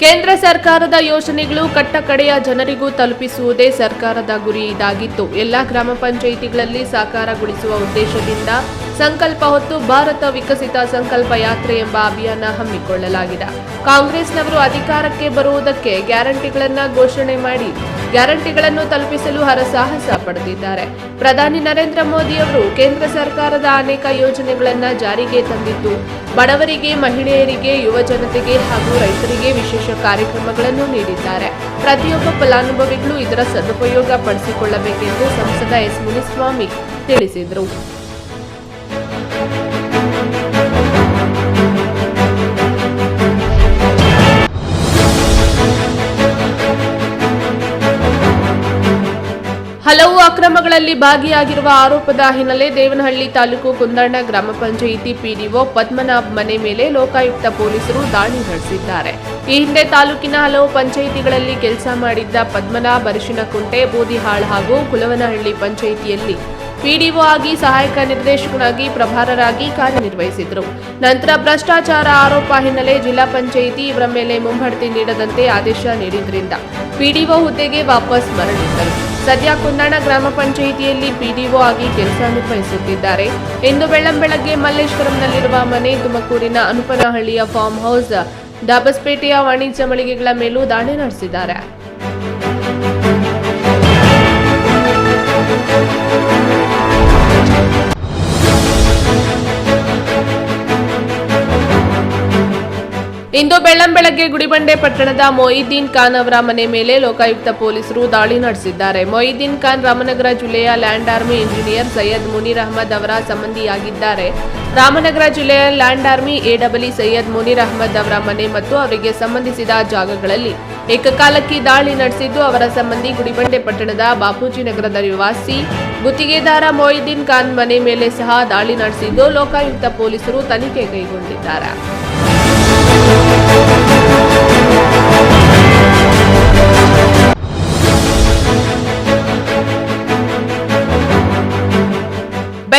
ಕೇಂದ್ರ ಸರ್ಕಾರದ ಯೋಜನೆಗಳು ಕಟ್ಟಕಡೆಯ ಜನರಿಗೂ ತಲುಪಿಸುವುದೇ ಸರ್ಕಾರದ ಗುರಿ ಇದಾಗಿತ್ತು. ಎಲ್ಲ ಗ್ರಾಮ ಪಂಚಾಯಿತಿಗಳಲ್ಲಿ ಸಾಕಾರಗೊಳಿಸುವ ಉದ್ದೇಶದಿಂದ ಸಂಕಲ್ಪ ಹೊತ್ತು ಭಾರತ ವಿಕಸಿತ ಸಂಕಲ್ಪ ಯಾತ್ರೆ ಎಂಬ ಅಭಿಯಾನ ಹಮ್ಮಿಕೊಳ್ಳಲಾಗಿದೆ. ಕಾಂಗ್ರೆಸ್ನವರು ಅಧಿಕಾರಕ್ಕೆ ಬರುವುದಕ್ಕೆ ಗ್ಯಾರಂಟಿಗಳನ್ನು ಘೋಷಣೆ ಮಾಡಿ ಗ್ಯಾರಂಟಿಗಳನ್ನು ತಲುಪಿಸಲು ಹರಸಾಹಸ ಪಡೆದಿದ್ದಾರೆ. ಪ್ರಧಾನಿ ನರೇಂದ್ರ ಮೋದಿ ಅವರು ಕೇಂದ್ರ ಸರ್ಕಾರದ ಅನೇಕ ಯೋಜನೆಗಳನ್ನು ಜಾರಿಗೆ ತಂದಿದ್ದು, ಬಡವರಿಗೆ, ಮಹಿಳೆಯರಿಗೆ, ಯುವ ಜನತೆಗೆ ಹಾಗೂ ರೈತರಿಗೆ ವಿಶೇಷ ಕಾರ್ಯಕ್ರಮಗಳನ್ನು ನೀಡಿದ್ದಾರೆ. ಪ್ರತಿಯೊಬ್ಬ ಫಲಾನುಭವಿಗಳು ಇದರ ಸದುಪಯೋಗ ಪಡಿಸಿಕೊಳ್ಳಬೇಕೆಂದು ಸಂಸದ ಎಸ್ ಮುನಿಸ್ವಾಮಿ ತಿಳಿಸಿದರು. ಅಕ್ರಮಗಳಲ್ಲಿ ಭಾಗಿಯಾಗಿರುವ ಆರೋಪದ ಹಿನ್ನೆಲೆ ದೇವನಹಳ್ಳಿ ತಾಲೂಕು ಕುಂದಣ್ಣ ಗ್ರಾಮ ಪಂಚಾಯಿತಿ ಪಿಡಿಒ ಪದ್ಮನಾಭ್ ಮನೆ ಮೇಲೆ ಲೋಕಾಯುಕ್ತ ಪೊಲೀಸರು ದಾಳಿ ನಡೆಸಿದ್ದಾರೆ. ಈ ಹಿಂದೆ ತಾಲೂಕಿನ ಹಲವು ಪಂಚಾಯಿತಿಗಳಲ್ಲಿ ಕೆಲಸ ಮಾಡಿದ್ದ ಪದ್ಮನಾಭ್, ಅರಿಶಿನಕುಂಟೆ, ಬೂದಿಹಾಳ್ ಹಾಗೂ ಕುಲವನಹಳ್ಳಿ ಪಂಚಾಯಿತಿಯಲ್ಲಿ ಪಿಡಿಒ ಆಗಿ ಸಹಾಯಕ ನಿರ್ದೇಶಕನಾಗಿ ಪ್ರಭಾರರಾಗಿ ಕಾರ್ಯನಿರ್ವಹಿಸಿದ್ರು. ನಂತರ ಭ್ರಷ್ಟಾಚಾರ ಆರೋಪ ಹಿನ್ನೆಲೆ ಜಿಲ್ಲಾ ಪಂಚಾಯಿತಿ ಇವರ ಮೇಲೆ ಮುಂಬಡ್ತಿ ನೀಡದಂತೆ ಆದೇಶ ನೀಡಿದ್ರಿಂದ ಪಿಡಿಒ ಹುದ್ದೆಗೆ ವಾಪಸ್ ಮರಳಿದ್ದರು. ಸದ್ಯ ಕುಂದಣ ಗ್ರಾಮ ಪಂಚಾಯಿತಿಯಲ್ಲಿ ಪಿಡಿಒ ಆಗಿ ಕೆಲಸ ನಿರ್ವಹಿಸುತ್ತಿದ್ದಾರೆ. ಇಂದು ಬೆಳ್ಳಂಬೆಳಗ್ಗೆ ಮಲ್ಲೇಶ್ವರಂನಲ್ಲಿರುವ ಮನೆ ತುಮಕೂರಿನ ಅನುಪನಹಳ್ಳಿಯ ಫಾರ್ಮ್ ಹೌಸ್ ಡಾಬಸ್ಪೇಟೆಯ ವಾಣಿಜ್ಯ ಮಳಿಗೆಗಳ ಮೇಲೂ ದಾಳಿ ನಡೆಸಿದ್ದಾರೆ. ಇಂದು ಬೆಳ್ಳಂಬೆಳಗ್ಗೆ ಗುಡಿಬಂಡೆ ಪಟ್ಟಣದ ಮೊಯಿದ್ದೀನ್ ಖಾನ್ ಅವರ ಮನೆ ಮೇಲೆ ಲೋಕಾಯುಕ್ತ ಪೊಲೀಸರು ದಾಳಿ ನಡೆಸಿದ್ದಾರೆ. ಮೊಯಿದ್ದೀನ್ ಖಾನ್ ರಾಮನಗರ ಜಿಲ್ಲೆಯ land army engineer Syed Munir Ahmad ಅವರ ಸಂಬಂಧಿಯಾಗಿದ್ದಾರೆ. ರಾಮನಗರ ಜಿಲ್ಲೆಯ ಲ್ಯಾಂಡ್ ಆರ್ಮಿ ಎಡಬ್ಲ್ಯೂ ಸೈಯದ್ ಮುನಿರ್ ಅಹಮದ್ ಅವರ ಮನೆ ಮತ್ತು ಅವರಿಗೆ ಸಂಬಂಧಿಸಿದ ಜಾಗಗಳಲ್ಲಿ ಏಕಕಾಲಕ್ಕೆ ದಾಳಿ ನಡೆಸಿದ್ದು, ಅವರ ಸಂಬಂಧಿ ಗುಡಿಬಂಡೆ ಪಟ್ಟಣದ ಬಾಪೂಜಿ ನಗರದ ನಿವಾಸಿ ಗುತ್ತಿಗೆದಾರ ಮೊಯಿದ್ದೀನ್ ಖಾನ್ ಮನೆ ಮೇಲೆ ಸಹ ದಾಳಿ ನಡೆಸಿದ್ದು, ಲೋಕಾಯುಕ್ತ ಪೊಲೀಸರು ತನಿಖೆ ಕೈಗೊಂಡಿದ್ದಾರೆ.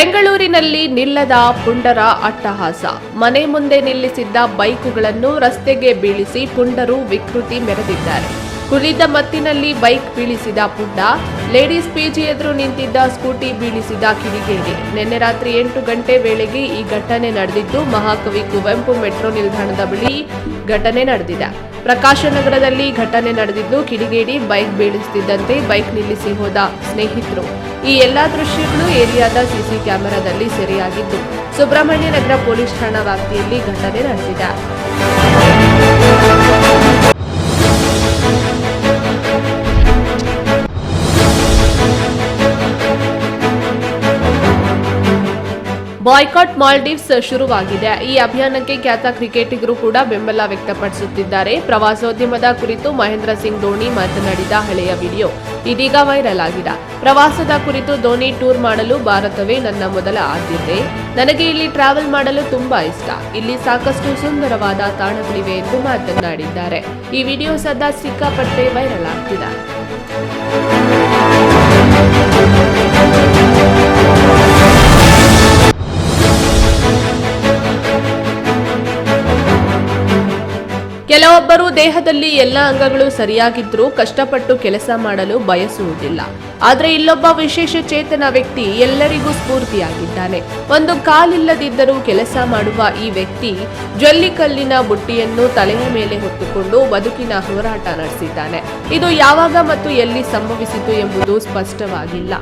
ಬೆಂಗಳೂರಿನಲ್ಲಿ ನಿಲ್ಲದ ಪುಂಡರ ಅಟ್ಟಹಾಸ. ಮನೆ ಮುಂದೆ ನಿಲ್ಲಿಸಿದ್ದ ಬೈಕುಗಳನ್ನು ರಸ್ತೆಗೆ ಬೀಳಿಸಿ ಪುಂಡರು ವಿಕೃತಿ ಮೆರೆದಿದ್ದಾರೆ. ಕುಲಿದ ಮತ್ತಿನಲ್ಲಿ ಬೈಕ್ ಬೀಳಿಸಿದ ಪುಡ್ಡ ಲೇಡೀಸ್ ಪಿಜಿ ಎದುರು ನಿಂತಿದ್ದ ಸ್ಕೂಟಿ ಬೀಳಿಸಿದ ಕಿಡಿಗೇಡಿ. ನಿನ್ನೆ ರಾತ್ರಿ ಎಂಟು ಗಂಟೆ ವೇಳೆಗೆ ಈ ಘಟನೆ ನಡೆದಿದ್ದು, ಮಹಾಕವಿ ಕುವೆಂಪು ಮೆಟ್ರೋ ನಿಲ್ದಾಣದ ಬಳಿ ಘಟನೆ ನಡೆದಿದೆ. ಪ್ರಕಾಶನಗರದಲ್ಲಿ ಘಟನೆ ನಡೆದಿದ್ದು, ಕಿಡಿಗೇಡಿ ಬೈಕ್ ಬೀಳಿಸುತ್ತಿದ್ದಂತೆ ಬೈಕ್ ನಿಲ್ಲಿಸಿ ಹೋದ ಸ್ನೇಹಿತರು. ಈ ಎಲ್ಲಾ ದೃಶ್ಯಗಳು ಏರಿಯಾದ ಸಿಸಿ ಕ್ಯಾಮೆರಾದಲ್ಲಿ ಸೆರೆಯಾಗಿದ್ದು, ಸುಬ್ರಹ್ಮಣ್ಯ ನಗರ ಪೊಲೀಸ್ ಠಾಣಾ ವ್ಯಾಪ್ತಿಯಲ್ಲಿ ಘಟನೆ ನಡೆದಿದೆ. ಬಾಯ್ಕಾಟ್ ಮಾಲ್ಡೀವ್ಸ್ ಶುರುವಾಗಿದೆ. ಈ ಅಭಿಯಾನಕ್ಕೆ ಖ್ಯಾತ ಕ್ರಿಕೆಟಿಗರು ಕೂಡ ಬೆಂಬಲ ವ್ಯಕ್ತಪಡಿಸುತ್ತಿದ್ದಾರೆ. ಪ್ರವಾಸೋದ್ಯಮದ ಕುರಿತು ಮಹೇಂದ್ರ ಸಿಂಗ್ ಧೋನಿ ಮಾತನಾಡಿದ ಹಳೆಯ ವಿಡಿಯೋ ಇದೀಗ ವೈರಲ್ ಆಗಿದೆ. ಪ್ರವಾಸದ ಕುರಿತು ಧೋನಿ ಟೂರ್ ಮಾಡಲು ಭಾರತವೇ ನನ್ನ ಮೊದಲ ಆದ್ಯತೆ. ನನಗೆ ಇಲ್ಲಿ ಟ್ರಾವೆಲ್ ಮಾಡಲು ತುಂಬಾ ಇಷ್ಟ. ಇಲ್ಲಿ ಸಾಕಷ್ಟು ಸುಂದರವಾದ ತಾಣಗಳಿವೆ ಎಂದು ಮಾತನಾಡಿದ್ದಾರೆ. ಈ ವಿಡಿಯೋ ಸದಾ ಸಿಕ್ಕಾಪಟ್ಟೆ ವೈರಲ್ ಆಗ್ತಿದೆ. ಕೆಲವೊಬ್ಬರು ದೇಹದಲ್ಲಿ ಎಲ್ಲ ಅಂಗಗಳು ಸರಿಯಾಗಿದ್ರೂ ಕಷ್ಟಪಟ್ಟು ಕೆಲಸ ಮಾಡಲು ಬಯಸುವುದಿಲ್ಲ. ಆದರೆ ಇಲ್ಲೊಬ್ಬ ವಿಶೇಷ ಚೇತನ ವ್ಯಕ್ತಿ ಎಲ್ಲರಿಗೂ ಸ್ಫೂರ್ತಿಯಾಗಿದ್ದಾನೆ. ಒಂದು ಕಾಲಿಲ್ಲದಿದ್ದರೂ ಕೆಲಸ ಮಾಡುವ ಈ ವ್ಯಕ್ತಿ ಜಲ್ಲಿಕಲ್ಲಿನ ಬುಟ್ಟಿಯನ್ನು ತಲೆಯ ಮೇಲೆ ಹೊತ್ತುಕೊಂಡು ಬದುಕಿನ ಹೋರಾಟ ನಡೆಸಿದ್ದಾನೆ. ಇದು ಯಾವಾಗ ಮತ್ತು ಎಲ್ಲಿ ಸಂಭವಿಸಿತು ಎಂಬುದು ಸ್ಪಷ್ಟವಾಗಿಲ್ಲ.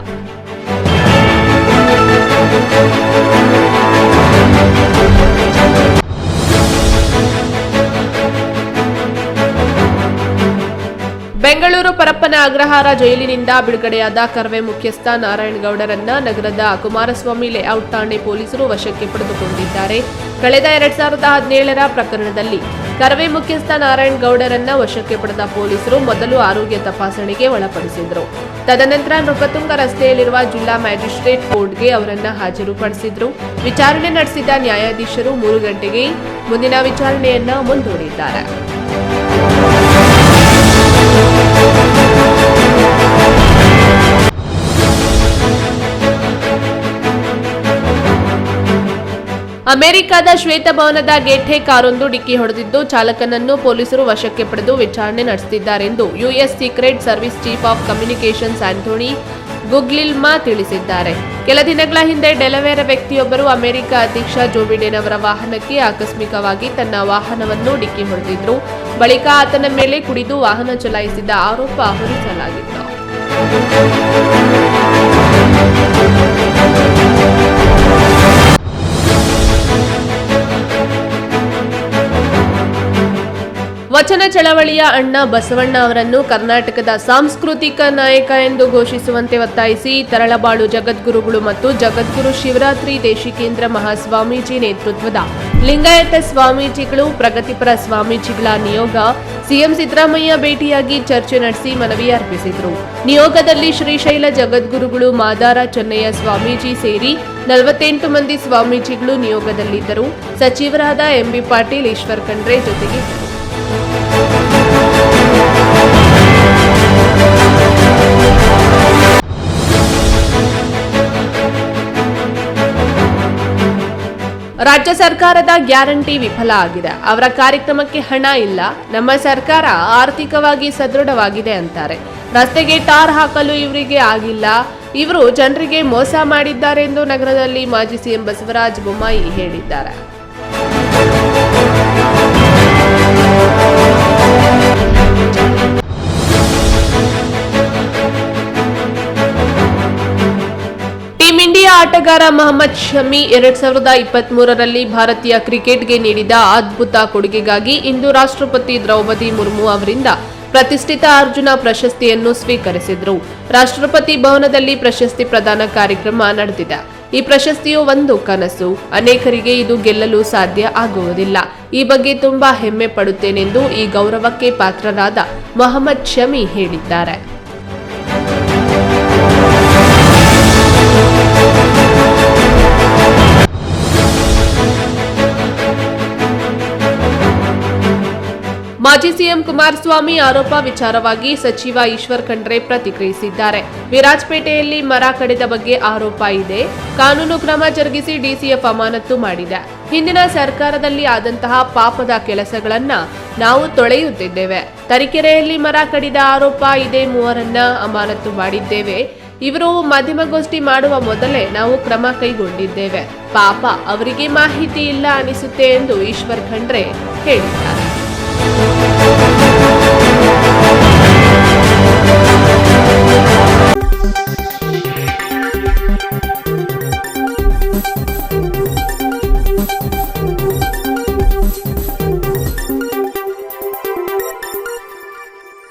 ಬೆಂಗಳೂರು ಪರಪ್ಪನ ಅಗ್ರಹಾರ ಜೈಲಿನಿಂದ ಬಿಡುಗಡೆಯಾದ ಕರ್ವೆ ಮುಖ್ಯಸ್ಥ ನಾರಾಯಣಗೌಡರನ್ನ ನಗರದ ಕುಮಾರಸ್ವಾಮಿ ಲೇಔಟ್ ಠಾಣೆ ಪೊಲೀಸರು ವಶಕ್ಕೆ ಪಡೆದುಕೊಂಡಿದ್ದಾರೆ. ಕಳೆದ ಎರಡ್ ಸಾವಿರದ ಹದಿನೇಳರ ಪ್ರಕರಣದಲ್ಲಿ ಕರವೇ ಮುಖ್ಯಸ್ಥ ನಾರಾಯಣಗೌಡರನ್ನ ವಶಕ್ಕೆ ಪಡೆದ ಪೊಲೀಸರು ಮೊದಲು ಆರೋಗ್ಯ ತಪಾಸಣೆಗೆ ಒಳಪಡಿಸಿದ್ರು. ತದನಂತರ ನೃಪತುಂಗ ರಸ್ತೆಯಲ್ಲಿರುವ ಜಿಲ್ಲಾ ಮ್ಯಾಜಿಸ್ಟ್ರೇಟ್ ಕೋರ್ಟ್ಗೆ ಅವರನ್ನ ಹಾಜರುಪಡಿಸಿದ್ರು. ವಿಚಾರಣೆ ನಡೆಸಿದ ನ್ಯಾಯಾಧೀಶರು ಮೂರು ಗಂಟೆಗೆ ಮುಂದಿನ ವಿಚಾರಣೆಯನ್ನ ಮುಂದೂಡಿದ್ದಾರೆ. ಅಮೆರಿಕದ ಶ್ವೇತಭವನದ ಗೇಟ್ಹೆ ಕಾರೊಂದು ಡಿಕ್ಕಿ ಹೊಡೆದಿದ್ದು, ಚಾಲಕನನ್ನು ಪೊಲೀಸರು ವಶಕ್ಕೆ ಪಡೆದು ವಿಚಾರಣೆ ನಡೆಸುತ್ತಿದ್ದಾರೆ ಎಂದು US secret service chief of communications Anthony Guglielmi ತಿಳಿಸಿದ್ದಾರೆ. ಕೆಲ ದಿನಗಳ ಹಿಂದೆ ಡೆಲವೇರ ವ್ಯಕ್ತಿಯೊಬ್ಬರು ಅಮೆರಿಕ ಅಧ್ಯಕ್ಷ ಜೋ ಬಿಡೆನ್ ಅವರ ವಾಹನಕ್ಕೆ ಆಕಸ್ಮಿಕವಾಗಿ ತನ್ನ ವಾಹನವನ್ನು ಡಿಕ್ಕಿ ಹೊಡೆದಿದ್ರು. ಬಳಿಕ ಆತನ ಮೇಲೆ ಕುಡಿದು ವಾಹನ ಚಲಾಯಿಸಿದ ಆರೋಪ ಹೊರಿಸಲಾಗಿತ್ತು ವಚನ ಚಳವಳಿಯ ಅಣ್ಣ ಬಸವಣ್ಣ ಅವರನ್ನು ಕರ್ನಾಟಕದ ಸಾಂಸ್ಕೃತಿಕ ನಾಯಕ ಎಂದು ಘೋಷಿಸುವಂತೆ ಒತ್ತಾಯಿಸಿ ತರಳಬಾಳು ಜಗದ್ಗುರುಗಳು ಮತ್ತು ಜಗದ್ಗುರು ಶಿವರಾತ್ರಿ ದೇಶಿಕೇಂದ್ರ ಮಹಾಸ್ವಾಮೀಜಿ ನೇತೃತ್ವದ ಲಿಂಗಾಯತ ಸ್ವಾಮೀಜಿಗಳು, ಪ್ರಗತಿಪರ ಸ್ವಾಮೀಜಿಗಳ ನಿಯೋಗ, ಸಿಎಂ ಸಿದ್ದರಾಮಯ್ಯ ಭೇಟಿಯಾಗಿ ಚರ್ಚೆ ನಡೆಸಿ ಮನವಿ ಅರ್ಪಿಸಿದರು. ನಿಯೋಗದಲ್ಲಿ ಶ್ರೀಶೈಲ ಜಗದ್ಗುರುಗಳು ಮಾದಾರ ಚೆನ್ನಯ್ಯ ಸ್ವಾಮೀಜಿ ಸೇರಿ ನಲವತ್ತೆಂಟು ಮಂದಿ ಸ್ವಾಮೀಜಿಗಳು ನಿಯೋಗದಲ್ಲಿದ್ದರು. ಸಚಿವರಾದ ಎಂಬಿ ಪಾಟೀಲ್, ಈಶ್ವರ್ ಖಂಡ್ರೆ ಜೊತೆಗಿದ್ದರು ರಾಜ್ಯ ಸರ್ಕಾರದ ಗ್ಯಾರಂಟಿ ವಿಫಲ ಆಗಿದೆ. ಅವರ ಕಾರ್ಯಕ್ರಮಕ್ಕೆ ಹಣ ಇಲ್ಲ. ನಮ್ಮ ಸರ್ಕಾರ ಆರ್ಥಿಕವಾಗಿ ಸದೃಢವಾಗಿದೆ ಅಂತಾರೆ. ರಸ್ತೆಗೆ ಟಾರ್ ಹಾಕಲು ಇವರಿಗೆ ಆಗಿಲ್ಲ. ಇವರು ಜನರಿಗೆ ಮೋಸ ಮಾಡಿದ್ದಾರೆ ಎಂದು ನಗರದಲ್ಲಿ ಮಾಜಿ ಸಿಎಂ ಬಸವರಾಜ ಬೊಮ್ಮಾಯಿ ಹೇಳಿದ್ದಾರೆ. ಆಟಗಾರ ಮೊಹಮ್ಮದ್ ಶಮಿ ಎರಡ್ ಸಾವಿರದ ಇಪ್ಪತ್ತ್ ಮೂರರಲ್ಲಿ ಭಾರತೀಯ ಕ್ರಿಕೆಟ್ಗೆ ನೀಡಿದ ಅದ್ಭುತ ಕೊಡುಗೆಗಾಗಿ ಇಂದು ರಾಷ್ಟ್ರಪತಿ ದ್ರೌಪದಿ ಮುರ್ಮು ಅವರಿಂದ ಪ್ರತಿಷ್ಠಿತ ಅರ್ಜುನ ಪ್ರಶಸ್ತಿಯನ್ನು ಸ್ವೀಕರಿಸಿದರು. ರಾಷ್ಟ್ರಪತಿ ಭವನದಲ್ಲಿ ಪ್ರಶಸ್ತಿ ಪ್ರದಾನ ಕಾರ್ಯಕ್ರಮ ನಡೆದಿದೆ. ಈ ಪ್ರಶಸ್ತಿಯು ಒಂದು ಕನಸು. ಅನೇಕರಿಗೆ ಇದು ಗೆಲ್ಲಲು ಸಾಧ್ಯ ಆಗುವುದಿಲ್ಲ. ಈ ಬಗ್ಗೆ ತುಂಬಾ ಹೆಮ್ಮೆ ಪಡುತ್ತೇನೆಂದು ಈ ಗೌರವಕ್ಕೆ ಪಾತ್ರರಾದ ಮೊಹಮ್ಮದ್ ಶಮಿ ಹೇಳಿದ್ದಾರೆ. ಮಾಜಿ ಸಿಎಂ ಕುಮಾರಸ್ವಾಮಿ ಆರೋಪ ವಿಚಾರವಾಗಿ ಸಚಿವ ಈಶ್ವರ್ ಖಂಡ್ರೆ ಪ್ರತಿಕ್ರಿಯಿಸಿದ್ದಾರೆ. ವಿರಾಜಪೇಟೆಯಲ್ಲಿ ಮರ ಕಡಿದ ಬಗ್ಗೆ ಆರೋಪ ಇದೆ. ಕಾನೂನು ಕ್ರಮ ಜರುಗಿಸಿ ಡಿಸಿಎಫ್ ಅಮಾನತು ಮಾಡಿದೆ. ಹಿಂದಿನ ಸರ್ಕಾರದಲ್ಲಿ ಆದಂತಹ ಪಾಪದ ಕೆಲಸಗಳನ್ನ ನಾವು ತೊಳೆಯುತ್ತಿದ್ದೇವೆ. ತರೀಕೆರೆಯಲ್ಲಿ ಮರ ಕಡಿದ ಆರೋಪ ಇದೆ ಮೂವರನ್ನ ಅಮಾನತು ಮಾಡಿದ್ದೇವೆ. ಇವರು ಮಾಧ್ಯಮಗೋಷ್ಠಿ ಮಾಡುವ ಮೊದಲೇ ನಾವು ಕ್ರಮ ಕೈಗೊಂಡಿದ್ದೇವೆ. ಪಾಪ, ಅವರಿಗೆ ಮಾಹಿತಿ ಇಲ್ಲ ಅನಿಸುತ್ತೆ ಎಂದು ಈಶ್ವರ್ ಖಂಡ್ರೆ ಹೇಳಿದ್ದಾರೆ.